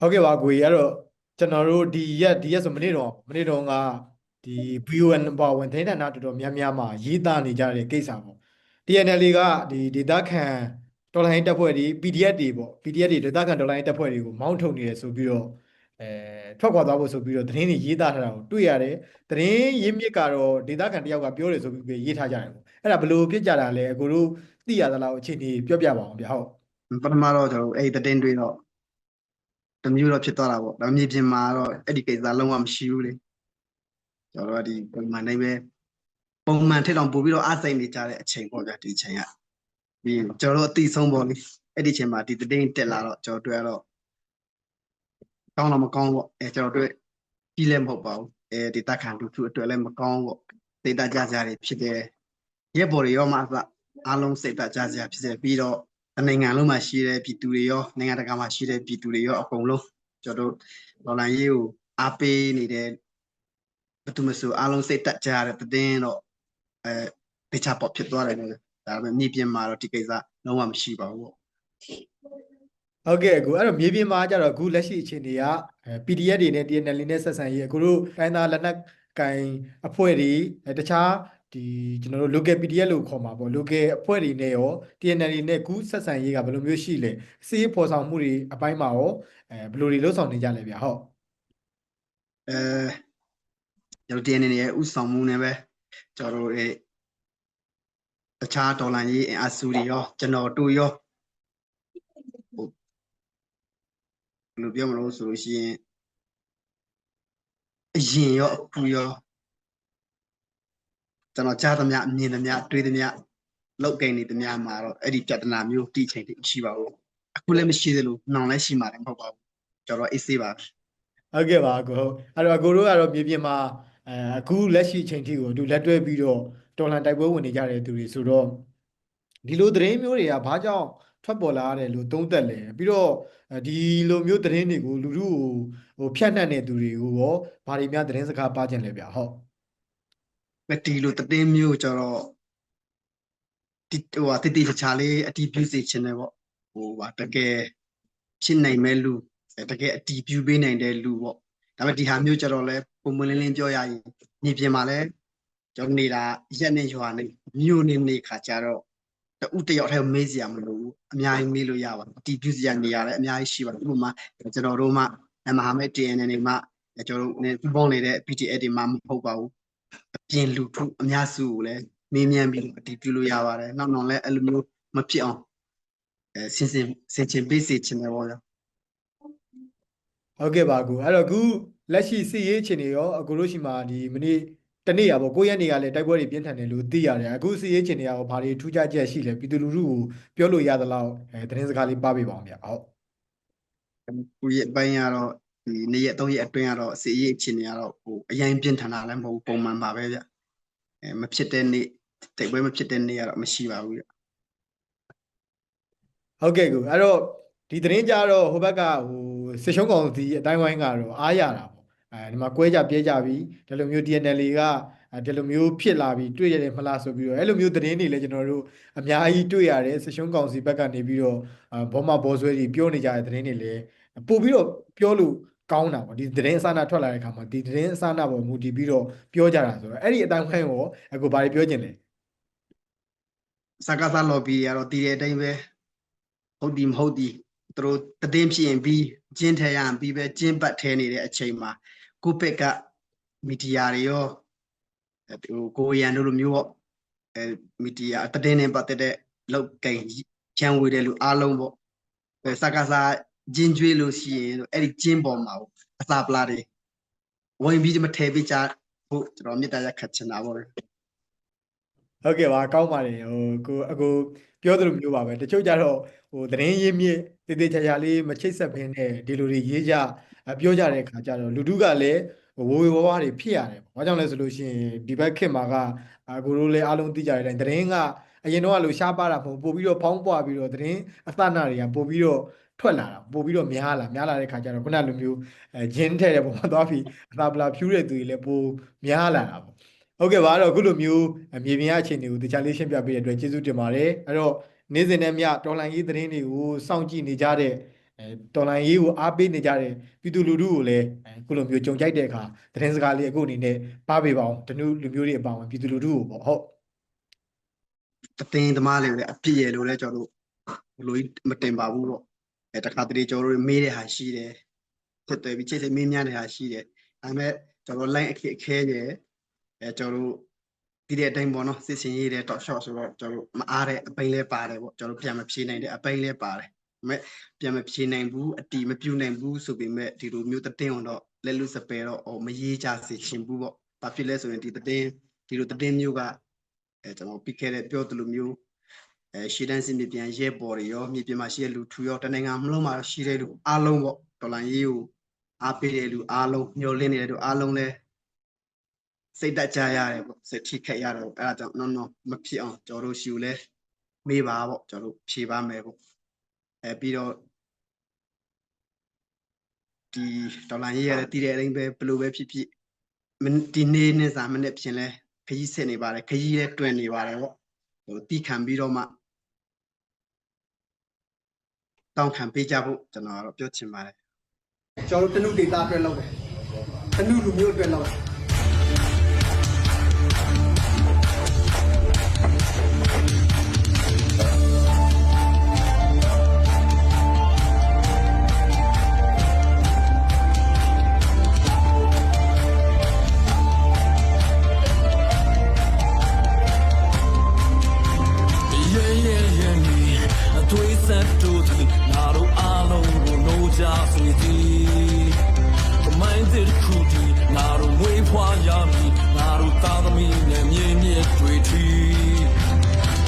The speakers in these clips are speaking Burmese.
ဟုတ်ကဲ့ပါကိုကြီးအဲ့တော့ကျွန်တော်တို့ဒီရက်ဒီရက်ဆိုမနေ့တော့မနေ့တော့ကဒီ BON ပါဝင်သတင်းဌာနတော်တော်များများမှာရေးသားနေကြတဲ့ကိစ္စပေါ့ TNL ကဒီဒေတာခန်တော်လိုင်းတပ်ဖွဲ့တွေ PDF တွေပေါ့ PDF တွေဒေတာခန်တော်လိုင်းတပ်ဖွဲ့တွေကိုမောင်းထုတ်နေတယ်ဆိုပြီးတော့အဲထွက်ခွာသွားဖို့ဆိုပြီးတော့သတင်းတွေရေးသားထားတာကိုတွေ့ရတယ်သတင်းရင်းမြစ်ကတော့ဒေတာခန်တယောက်ကပြောတယ်ဆိုပြီးရေးထားကြတယ်ပေါ့အဲ့ဒါဘယ်လိုဖြစ်ကြတာလဲအကိုတို့သိရသလားအခြေအနေပြောပြပါအောင်ဗျဟုတ်ပထမတော့ကျွန်တော်တို့အဲ့ဒီသတင်းတွေတော့ တစ်မျိုးတော့ဖြစ်သွားတာပေါ့ဒါမြေပြင်မှာတော့အဲ့ဒီကိစ္စလုံးဝမရှိဘူးလေကျွန်တော်တို့ကဒီပုံမှန်တိုင်းပဲပုံမှန်ထက်တော့ပို့ပြီးတော့အားစိတ်နေကြတဲ့အချိန်ပေါ့ဗျာဒီအချိန်ကပြီးရင်ကျွန်တော်တို့အတိဆုံးပေါ့လေအဲ့ဒီအချိန်မှာဒီသတင်းတက်လာတော့ကျွန်တော်တို့ကတော့ကောင်းတော့မကောင်းပေါ့အဲကျွန်တော်တို့ကြီးလည်းမဟုတ်ပါဘူးအဲဒီတက်ခံလူထုအတွက်လည်းမကောင်းပေါ့စိတ်တကြကြတွေဖြစ်တယ်ရက်ပေါ်တွေရောမှအစအားလုံးစိတ်တကြကြဖြစ်တယ်ပြီးတော့တ နိုင်ငံလုံးမှာရှိတဲ့ပြည်သူတွေရောနိုင်ငံတကာမှာရှိတဲ့ပြည်သူတွေရောအကုန်လုံးကျွန်တော်တို့ဒေါ်လာရေးကိုအားပေးနေတဲ့ဘယ်သူမဆိုအားလုံးစိတ်တက်ကြရတဲ့တင်းတော့အဲတခြားပေါ့ဖြစ်သွားတယ်လို့ဒါပေမဲ့မြေပြင်မှာတော့ဒီကိစ္စလုံးဝမရှိပါဘူးပေါ့ဟုတ်ကဲ့အခုအဲ့တော့မြေပြင်မှာကြတော့အခုလက်ရှိအခြေအနေကအဲ PDF တွေနဲ့ TNL နဲ့ဆက်ဆံရေးအခုတို့တိုင်းသားလက်နက်ကင်အဖွဲ့တွေအဲတခြား ဒီကျွန်တော်တို့ local PDF လို့ခေါ်မှာပေါ့ local အဖွဲ့တွေနဲ့ရော TNL နဲ့အခုဆက်ဆံရေးကဘယ်လိုမျိုးရှိလဲစီးရေးဖော်ဆောင်မှုတွေအပိုင်းမှာရောအဲဘယ်လိုတွေလှုပ်ဆောင်နေကြလဲဗျာဟုတ်အဲကျွန်တော် DNA ရဲ့ဥဆောင်မှုနဲ့ပဲကျွန်တော်တို့အဲတခြားဒေါ်လာရေးအင်အားစုတွေရောကျွန်တော်တို့ရောဟိုဘယ်လိုပြောမလို့ဆိုလို့ရှိရင်အရင်ရောအခုရော ကျွန်တော်ကြားသမျှမြင်သမျှတွေးသမျှလောက်ကိန်းနေသမျှမှာတော့အဲ့ဒီပြဿနာမျိုးတိချိန်တိမရှိပါဘူးအခုလည်းမရှိသလိုနောင်လည်းရှိမှာလည်းမဟုတ်ပါဘူးကျွန်တော်အေးဆေးပါဟုတ်ကဲ့ပါအကိုဟုတ်အဲ့တော့အကိုတို့ကတော့မြေပြင်မှာအဲအခုလက်ရှိအချိန်ထိကိုသူလက်တွဲပြီးတော့တော်လှန်တိုက်ပွဲဝင်နေကြတဲ့သူတွေဆိုတော့ဒီလိုသတင်းမျိုးတွေကဘာကြောင့်ထွက်ပေါ်လာရတယ်လို့သုံးသပ်လဲပြီးတော့ဒီလိုမျိုးသတင်းတွေကိုလူထုကိုဟိုဖြန့်နှံ့တဲ့သူတွေကိုရောဘာတွေများသတင်းစကားပါခြင်းလဲဗျဟုတ် မတီလို့တတင်းမျိုးကျတော့ဒီဟိုဟာတိတိကျကျလေးအတီးပြုစေချင်တယ်ပေါ့ဟိုဟာတကယ်ဖြစ်နိုင်မဲ့လူတကယ်အတီးပြုပေးနိုင်တဲ့လူပေါ့ဒါပေမဲ့ဒီဟာမျိုးကျတော့လဲပုံမလင်းလင်းပြောရရင်ညီပြင်မှာလဲကျွန်တော်နေတာရက်နဲ့ရွာနေမြို့နေနေခါကျတော့တူတယောက်တည်းမေးစရာမလိုဘူးအများကြီးမေးလို့ရပါတယ်အတီးပြုစရာနေရတယ်အများကြီးရှိပါတယ်ဥပမာကျွန်တော်တို့မှမဟာမိတ် TNN တွေမှကျွန်တော်တို့နဲ့ပူးပေါင်းနေတဲ့ PTS တွေမှမဟုတ်ပါဘူး အပြင်လူထုအများစုကိုလည်းမေးမြန်းပြီးတော့အတည်ပြုလို့ရပါတယ်နောက်နောက်လည်းအဲ့လိုမျိုးမဖြစ်အောင်အဲစင်စင်စင်ချင်ပေးစေချင်တယ်ပေါ့ဗျာဟုတ်ကဲ့ပါအကိုအဲ့တော့အခုလက်ရှိစစ်ရေးအခြေအနေရောအကိုတို့ရှိမှာဒီမနေ့တနေ့ရပေါ့ကိုရက်နေ့ကလည်းတိုက်ပွဲတွေပြင်းထန်တယ်လို့သိရတယ်အခုစစ်ရေးအခြေအနေရောဘာတွေထူးခြားချက်ရှိလဲပြည်သူလူထုကိုပြောလို့ရသလောက်အဲသတင်းစကားလေးပါပေးပါအောင်ဗျဟုတ်ကိုရဲ့အပိုင်းကတော့ ဒီနေ့ရက်သုံးရက်အတွင်းကတော့စီရေးအခြေအနေကတော့ဟိုအရင်ပြင်းထန်တာလည်းမဟုတ်ဘူးပုံမှန်ပါပဲဗျအဲမဖြစ်တဲ့နေ့တိတ်ပွဲမဖြစ်တဲ့နေ့ကတော့မရှိပါဘူးဗျဟုတ်ကဲ့ကိုအဲ့တော့ဒီသတင်းကြတော့ဟိုဘက်ကဟိုစစ်ရှုံးကောင်စီအတိုင်းဝိုင်းကတော့အားရတာပေါ့အဲဒီမှာကွဲကြပြဲကြပြီဒီလိုမျိုး TNL ကဒီလိုမျိုးဖြစ်လာပြီတွေ့ရတယ်မလားဆိုပြီးတော့အဲ့လိုမျိုးသတင်းတွေလည်းကျွန်တော်တို့အများကြီးတွေ့ရတယ်စစ်ရှုံးကောင်စီဘက်ကနေပြီးတော့ဘောမဘောဆွဲကြီးပြောနေကြတဲ့သတင်းတွေလည်းပို့ပြီးတော့ပြောလို့ ကောင်းတာပေါ့ဒီသတင်းအစနာထွက်လာတဲ့အခါမှာဒီသတင်းအစနာပေါ်မူတည်ပြီးတော့ပြောကြတာဆိုတော့အဲ့ဒီအတိုင်းဝိုင်းကိုအခုဘာတွေပြောကျင်လဲစကားစားလော်ဘီကတော့တည်တဲ့အတိုင်းပဲဟုတ်ဒီမဟုတ်ဒီသူတို့တည်င်းဖြစ်ရင်ပြီးကျင်းထဲရရင်ပြီးပဲကျင်းပတ်ထဲနေတဲ့အချိန်မှာကိုပက်ကမီဒီယာတွေရောဟိုကိုရန်တို့လိုမျိုးပေါ့အဲမီဒီယာတည်င်းနဲ့ပတ်သက်တဲ့လောက်ကိန်းချမ်းဝေတဲ့လူအားလုံးပေါ့အဲစကားစား ကျင်းကျွေးလို့ရှိရင်အဲ့ဒီကျင်းပေါ်မှာအစာပလာတွေဝင်ပြီးမထဲပေးကြဖို့ကျွန်တော်မေတ္တာရက်ခတ်ချင်တာပေါ့လေဟုတ်ကဲ့ပါကောင်းပါတယ်ဟိုကိုအကိုပြောသလိုမျိုးပါပဲတချို့ကြတော့ဟိုသတင်းရင်းမြစ်တည်တည်ချာချာလေးမချိတ်ဆက်ဘင်းနဲ့ဒီလိုတွေရေးကြအပြောကြတဲ့ခါကျတော့လူထုကလည်းဝေဝေဝါးဝါးတွေဖြစ်ရတယ်ပေါ့။ဘာကြောင့်လဲဆိုလို့ရှိရင်ဒီဘက်ခေတ်မှာကအကိုတို့လည်းအားလုံးသိကြတဲ့အတိုင်းသတင်းက အရင်တော့ကလို့ရှားပါတာမဟုတ်ပို့ပြီးတော့ဖောင်းပွားပြီးတော့သတင်းအသနာတွေကပို့ပြီးတော့ထွက်လာတာပို့ပြီးတော့များလာများလာတဲ့ခါကျတော့ခုနလိုမျိုးအဲဂျင်းထဲတဲ့ပုံမှာသွားပြီးအသာပလာဖြူးတဲ့သူတွေလည်းပိုများလာတာပေါ့။ဟုတ်ကဲ့ပါအဲ့တော့အခုလိုမျိုးအမြေပြင်ရအခြေအနေကိုတခြားလေးရှင်းပြပေးတဲ့အတွက်ကျေးဇူးတင်ပါတယ်အဲ့တော့နေ့စဉ်နဲ့မျှတော်လှန်ရေးသတင်းတွေကိုစောင့်ကြည့်နေကြတဲ့အဲတော်လိုင်းရေးကိုအားပေးနေကြတဲ့ပြည်သူလူထုကိုလည်းအခုလိုမျိုးကြုံကြိုက်တဲ့အခါသတင်းစကားလေးအခုအနေနဲ့ပါပေးပါအောင်တနုလူမျိုးတွေအပါအဝင်ပြည်သူလူထုကိုပေါ့ဟုတ် တသိန်းသမားလေးပဲအပြည့်ရလို့လဲကျွန်တော်တို့ဘလို့မတင်ပါဘူးပေါ့အဲတခါတလေကျွန်တော်တို့မေးတဲ့ဟာရှိတယ်ဖြစ်တယ်ပြီးချိတ်စိတ်မေးမြန်းတဲ့ဟာရှိတယ်ဒါပေမဲ့ကျွန်တော် line အခက်အခဲနေအဲကျွန်တော်တို့ဒီတဲ့အတိုင်းပေါ့နော်စစ်စင်ရေးတဲ့ top shot ဆိုတော့ကျွန်တော်တို့မအားတဲ့အပိန်းလဲပါတယ်ပေါ့ကျွန်တော်တို့ပြန်မဖြေနိုင်တဲ့အပိန်းလဲပါတယ်ဒါပေမဲ့ပြန်မဖြေနိုင်ဘူးအတီမပြုတ်နိုင်ဘူးဆိုပေမဲ့ဒီလိုမျိုးတည်င်းတော့လက်လူစပယ်တော့ဟိုမရေးကြစေချင်ဘူးပေါ့ဘာဖြစ်လဲဆိုရင်ဒီတည်င်းဒီလိုတည်င်းမျိုးက အဲကျွန်တော်ပြီးခဲ့တဲ့ပြောသလိုမျိုးအဲရှေ့တန်းစင်မြေပြန်ရဲပေါ်တွေရောမြေပြင်မှာရှိတဲ့လူထူရောတနိုင်ငံမလုံးမှာရှိတဲ့လူအားလုံးပေါ့ဒေါ်လာရေးကိုအားပေးတဲ့လူအားလုံးမျှော်လင့်နေတဲ့လူအားလုံးလဲစိတ်တက်ကြရတယ်ပေါ့စိတ်ထိခက်ရတယ်ပေါ့အဲဒါကြောင့်နော်နော်မဖြစ်အောင်ကျွန်တော်တို့ရှူလဲမေးပါပေါ့ကျွန်တော်တို့ဖြေပါမယ်ပေါ့အဲပြီးတော့ဒီဒေါ်လာရေးရတဲ့တည်တဲ့အရင်ပဲဘယ်လိုပဲဖြစ်ဖြစ်မင်းဒီနေ့နဲ့စာမနဲ့ပြင်လဲ ခကြီးစစ်နေပါတယ်ခကြီးလည်းတွင်နေပါတယ်ပေါ့ဟိုတီးခံပြီးတော့မှတောင်းခံပေးကြဖို့ကျွန်တော်ကတော့ပြောချင်ပါတယ်ကျွန်တော်တို့တနုဒေတာအတွက်လုပ်တယ်တနုလူမျိုးအတွက်လုပ်တယ် မိုင်းတဲ့ခုဒီငါတို့ဝေးဖွာရမည်ငါတို့သားသမီးနဲ့မြေမြစ်တွေထီ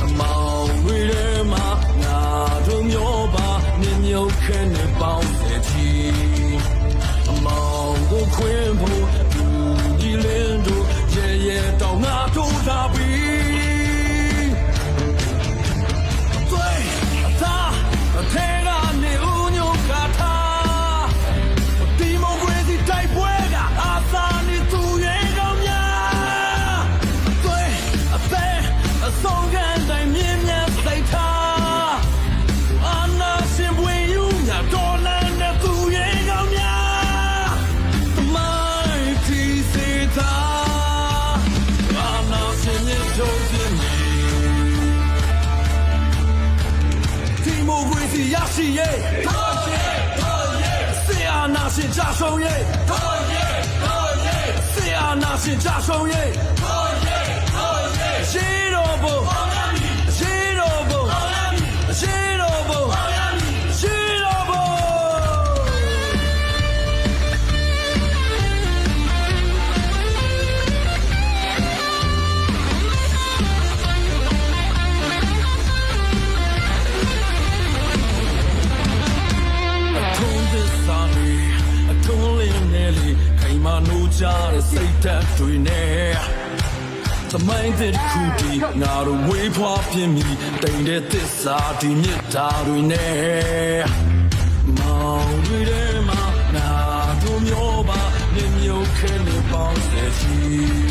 အမောင်ဝေးရဲမှာငါတို့မျိုးပါမြင်မြုပ်ခဲနဲ့ပေါင်း ရရှိရေးတော်ရေးတော်ရေးဆရာနာရှင်ကြဆုံးရေးတော်ရေးတော်ရေးဆရာနာရှင်ကြဆုံးရေးတော်ရေးတော်ရေးရှိတော်ဘုရား ထုံးသစ္စာတွေအထုံးလင်းနေလေခိုင်မာနိုးကြတဲ့စိတ်ဓာတ်တွေနဲ့သမိုင်းတဲ့ခုဒီငါတို့ဝေးဖွားပြင်းပြီးတိမ်တဲ့သစ္စာဒီမြစ်တာတွေနဲ့မောင်တွေထဲမှာနာတို့မျိုးပါမြင်မြုပ်ခဲနေပေါင်းစေချီ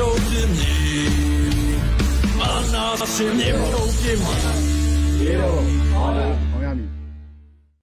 ဆုံးပြင်းမြေမနာရှင်မြေဆုံးပြင်းမြေရေတော့ဟောလာ